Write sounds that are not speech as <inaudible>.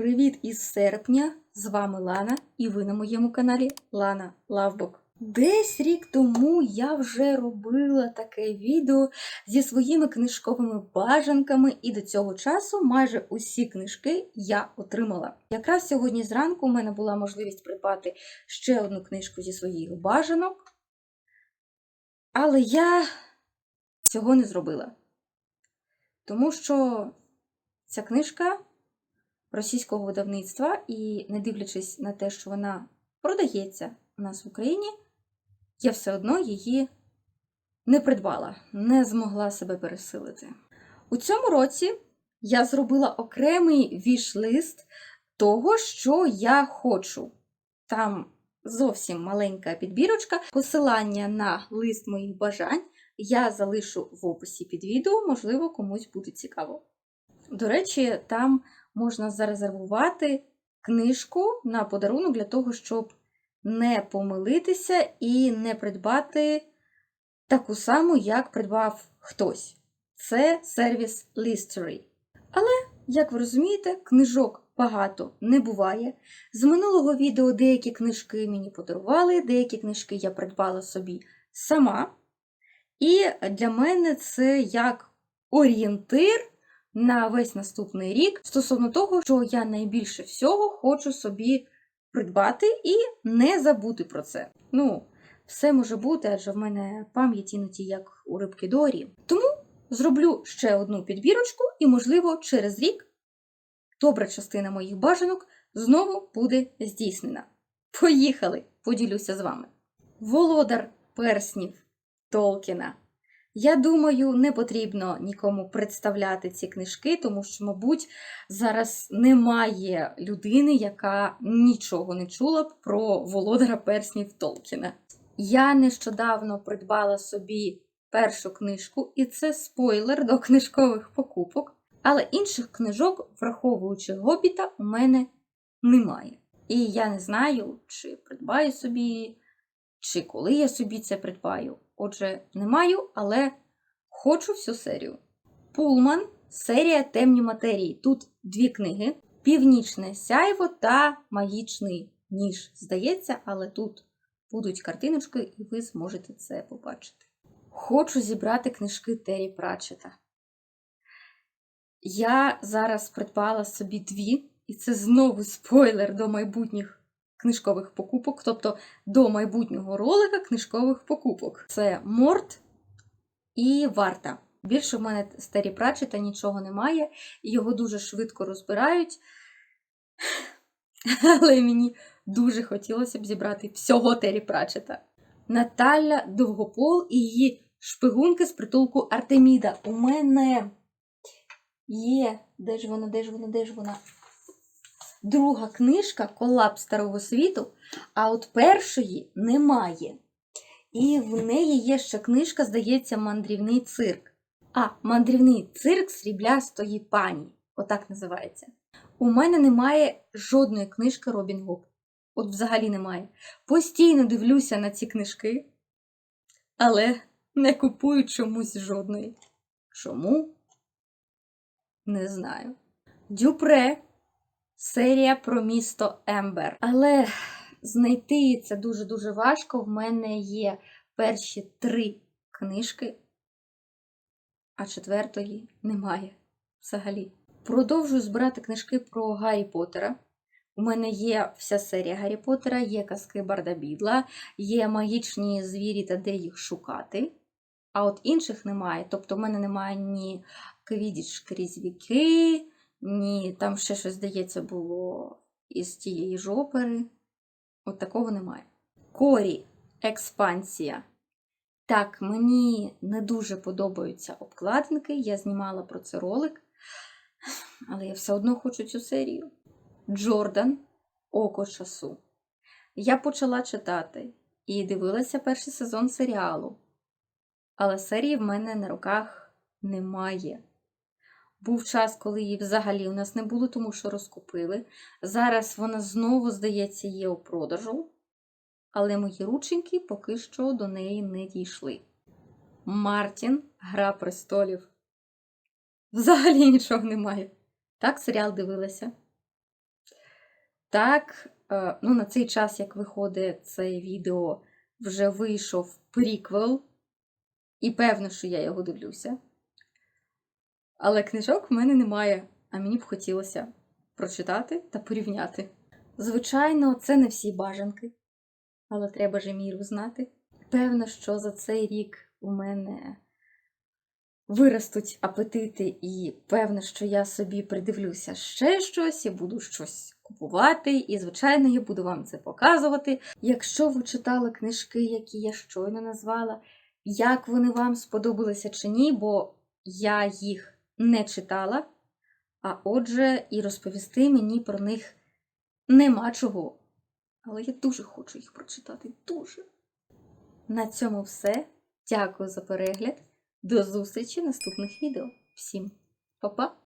Привіт із серпня! З вами Лана, і ви на моєму каналі Лана Лавбок. Десь рік тому я вже робила таке відео зі своїми книжковими бажанками, і до цього часу майже усі книжки я отримала. Якраз сьогодні зранку у мене була можливість придбати ще одну книжку зі своїх бажанок, але я цього не зробила. Тому що ця книжка російського видавництва, і не дивлячись на те, що вона продається у нас в Україні, я все одно її не придбала, не змогла себе пересилити. У цьому році я зробила окремий віш-лист того, що я хочу. Там зовсім маленька підбірочка. Посилання на лист моїх бажань я залишу в описі під відео, можливо, комусь буде цікаво. До речі, там можна зарезервувати книжку на подарунок для того, щоб не помилитися і не придбати таку саму, як придбав хтось. Це сервіс Listery. Але, як ви розумієте, книжок багато не буває. З минулого відео деякі книжки мені подарували, деякі книжки я придбала собі сама. І для мене це як орієнтир на весь наступний рік стосовно того, що я найбільше всього хочу собі придбати і не забути про це. Ну, все може бути, адже в мене пам'ять іноді як у рибки Дорі. Тому зроблю ще одну підбірочку, і, можливо, через рік добра частина моїх бажанок знову буде здійснена. Поїхали! Поділюся з вами. Володар перснів Толкіна. Я думаю, не потрібно нікому представляти ці книжки, тому що, мабуть, зараз немає людини, яка нічого не чула б про володара перснів Толкіна. Я нещодавно придбала собі першу книжку, і це спойлер до книжкових покупок. Але інших книжок, враховуючи гобіта, у мене немає. І я не знаю, чи придбаю собі, чи коли я собі це придбаю. Отже, не маю, але хочу всю серію. Пулман, серія Темні матерії. Тут дві книги: Північне сяйво та Магічний ніж. Здається, але тут будуть картиночки, і ви зможете це побачити. Хочу зібрати книжки Террі Пратчета. Я зараз придбала собі дві, і це знову спойлер до майбутніх книжкових покупок, тобто до майбутнього ролика книжкових покупок. Це Морт і Варта. Більше в мене з Террі Пратчета нічого немає, його дуже швидко розбирають. <laughs> Але мені дуже хотілося б зібрати всього Террі Пратчета. Наталя Довгопол і її шпигунки з притулку Артеміда. У мене є. Де ж вона, де ж вона, де ж вона? Друга книжка Колапс Старого світу, а от першої немає. І в неї є ще книжка, здається, Мандрівний цирк. А, мандрівний цирк сріблястої пані. Отак називається. У мене немає жодної книжки Робін Гуд. От взагалі немає. Постійно дивлюся на ці книжки, але не купую чомусь жодної. Чому? Не знаю. Дюпре серія про місто Ембер. Але знайти це дуже-дуже важко. В мене є перші три книжки, а четвертої немає взагалі. Продовжую збирати книжки про Гаррі Поттера. У мене є вся серія Гаррі Поттера, є казки Барда Бідла, є магічні звірі та де їх шукати. А от інших немає. Тобто, в мене немає ні Квідіч крізь віки, ні, там ще щось, здається, було із тієї ж опери. От такого немає. Корі експансія. Так, мені не дуже подобаються обкладинки, я знімала про це ролик, але я все одно хочу цю серію. Джордан Око часу. Я почала читати і дивилася перший сезон серіалу. Але серії в мене на руках немає. Був час, коли її взагалі у нас не було, тому що розкупили. Зараз вона знову, здається, є у продажу, але мої рученьки поки що до неї не дійшли. Мартін, Гра престолів. Взагалі нічого немає. Так серіал дивилася. Так, е, ну на цей час, як виходить це відео, вже вийшов приквел, і певно, що я його дивлюся. Але книжок в мене немає, а мені б хотілося прочитати та порівняти. Звичайно, це не всі бажанки, але треба же міру знати. Певно, що за цей рік у мене виростуть апетити, і певно, що я собі придивлюся ще щось і буду щось купувати. І, звичайно, я буду вам це показувати. Якщо ви читали книжки, які я щойно назвала, як вони вам сподобалися чи ні, бо я їх не читала. А отже, і розповісти мені про них нема чого. Але я дуже хочу їх прочитати. Дуже. На цьому все. Дякую за перегляд. До зустрічі в наступних відео. Всім па-па!